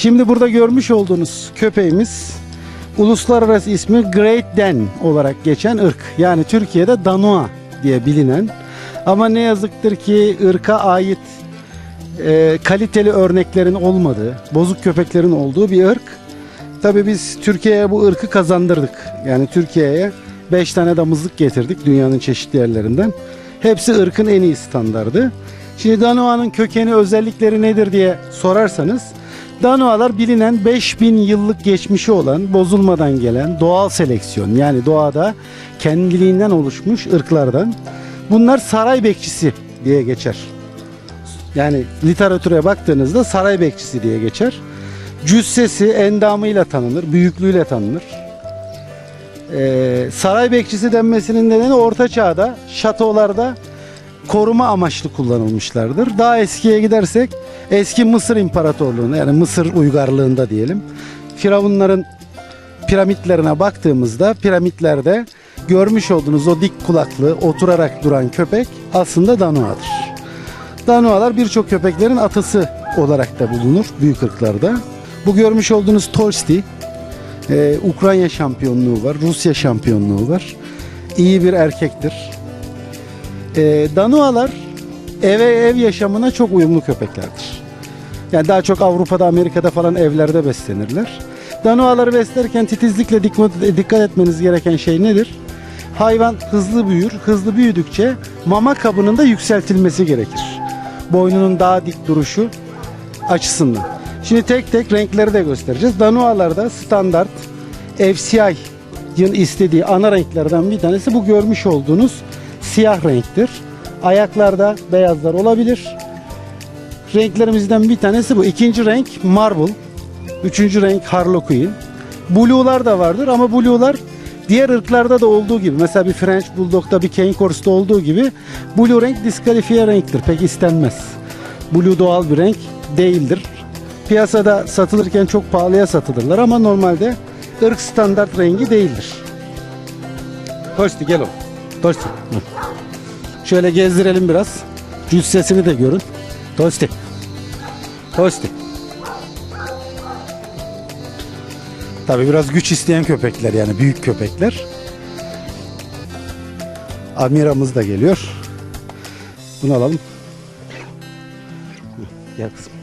Şimdi burada görmüş olduğunuz köpeğimiz uluslararası ismi Great Dan olarak geçen ırk. Yani Türkiye'de Danua diye bilinen ama ne yazıktır ki ırka ait e, kaliteli örneklerin olmadığı, bozuk köpeklerin olduğu bir ırk. Tabii biz Türkiye'ye bu ırkı kazandırdık. Yani Türkiye'ye 5 tane damızlık getirdik dünyanın çeşitli yerlerinden. Hepsi ırkın en iyi standardı. Şimdi Danua'nın kökeni özellikleri nedir diye sorarsanız Danua'lar bilinen 5000 yıllık geçmişi olan, bozulmadan gelen doğal seleksiyon yani doğada kendiliğinden oluşmuş ırklardan. Bunlar saray bekçisi diye geçer. Yani literatüre baktığınızda saray bekçisi diye geçer. Cüssesi endamıyla tanınır, büyüklüğüyle tanınır. Ee, saray bekçisi denmesinin nedeni orta çağda şatolarda koruma amaçlı kullanılmışlardır. Daha eskiye gidersek eski Mısır İmparatorluğu'na yani Mısır uygarlığında diyelim. Firavunların piramitlerine baktığımızda piramitlerde görmüş olduğunuz o dik kulaklı oturarak duran köpek aslında Danua'dır. Danualar birçok köpeklerin atası olarak da bulunur büyük ırklarda. Bu görmüş olduğunuz Tolsti, e, Ukrayna şampiyonluğu var, Rusya şampiyonluğu var. İyi bir erkektir. E, Danualar eve ev yaşamına çok uyumlu köpeklerdir. Yani daha çok Avrupa'da, Amerika'da falan evlerde beslenirler. Danuaları beslerken titizlikle dikkat, etmeniz gereken şey nedir? Hayvan hızlı büyür. Hızlı büyüdükçe mama kabının da yükseltilmesi gerekir. Boynunun daha dik duruşu açısından. Şimdi tek tek renkleri de göstereceğiz. Danualarda standart FCI'nin istediği ana renklerden bir tanesi bu görmüş olduğunuz siyah renktir. Ayaklarda beyazlar olabilir. Renklerimizden bir tanesi bu. İkinci renk marble. Üçüncü renk harlequin. Blue'lar da vardır ama blue'lar diğer ırklarda da olduğu gibi mesela bir French Bulldog'da bir Cane Corse'da olduğu gibi blue renk diskalifiye renktir. Pek istenmez. Blue doğal bir renk değildir. Piyasada satılırken çok pahalıya satılırlar ama normalde ırk standart rengi değildir. Tosti gel oğlum. Tosti. Hı. Şöyle gezdirelim biraz. Cüssesini de görün. Tosti. Tosti. Tabi biraz güç isteyen köpekler yani büyük köpekler. Amira'mız da geliyor. Bunu alalım. Gel kızım.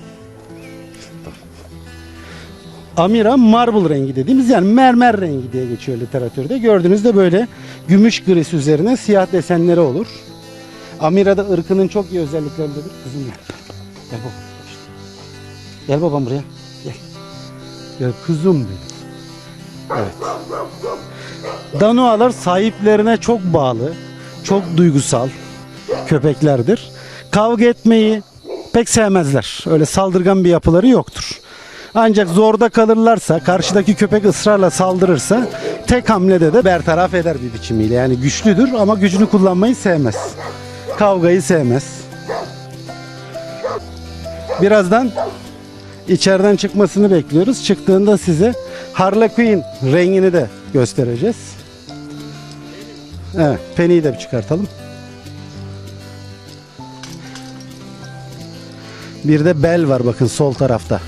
Amira marble rengi dediğimiz yani mermer rengi diye geçiyor literatürde. Gördüğünüzde böyle gümüş gris üzerine siyah desenleri olur. Amira da ırkının çok iyi özelliklerindedir. Kızım gel. Gel babam. Gel babam buraya. Gel. Gel kızım benim. Evet. Danualar sahiplerine çok bağlı, çok duygusal köpeklerdir. Kavga etmeyi pek sevmezler. Öyle saldırgan bir yapıları yoktur. Ancak zorda kalırlarsa, karşıdaki köpek ısrarla saldırırsa tek hamlede de bertaraf eder bir biçimiyle. Yani güçlüdür ama gücünü kullanmayı sevmez. Kavgayı sevmez. Birazdan içeriden çıkmasını bekliyoruz. Çıktığında size Harlequin rengini de göstereceğiz. Evet, Penny'yi de bir çıkartalım. Bir de bel var bakın sol tarafta.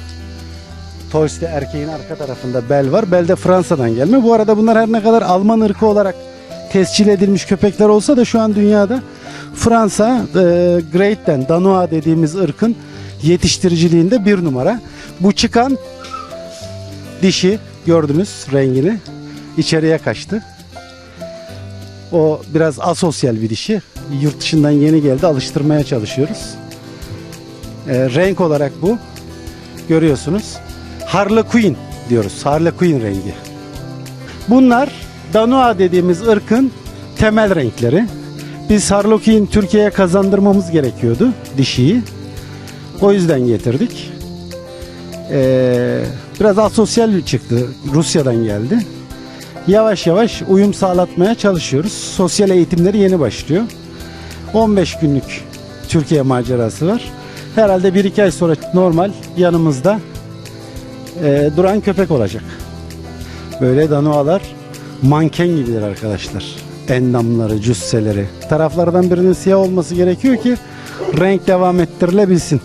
Toys'te erkeğin arka tarafında bel var. Bel de Fransa'dan gelme. Bu arada bunlar her ne kadar Alman ırkı olarak tescil edilmiş köpekler olsa da şu an dünyada Fransa e, Great Dan, Danua dediğimiz ırkın yetiştiriciliğinde bir numara. Bu çıkan dişi gördünüz rengini içeriye kaçtı. O biraz asosyal bir dişi. Yurt dışından yeni geldi. Alıştırmaya çalışıyoruz. E, renk olarak bu. Görüyorsunuz. Harlequin diyoruz. Harlequin rengi. Bunlar Danua dediğimiz ırkın temel renkleri. Biz Harlequin Türkiye'ye kazandırmamız gerekiyordu dişiyi. O yüzden getirdik. Ee, biraz asosyal çıktı. Rusya'dan geldi. Yavaş yavaş uyum sağlatmaya çalışıyoruz. Sosyal eğitimleri yeni başlıyor. 15 günlük Türkiye macerası var. Herhalde 1-2 ay sonra normal yanımızda e, duran köpek olacak. Böyle danualar manken gibidir arkadaşlar. Endamları, cüsseleri. Taraflardan birinin siyah olması gerekiyor ki renk devam ettirilebilsin.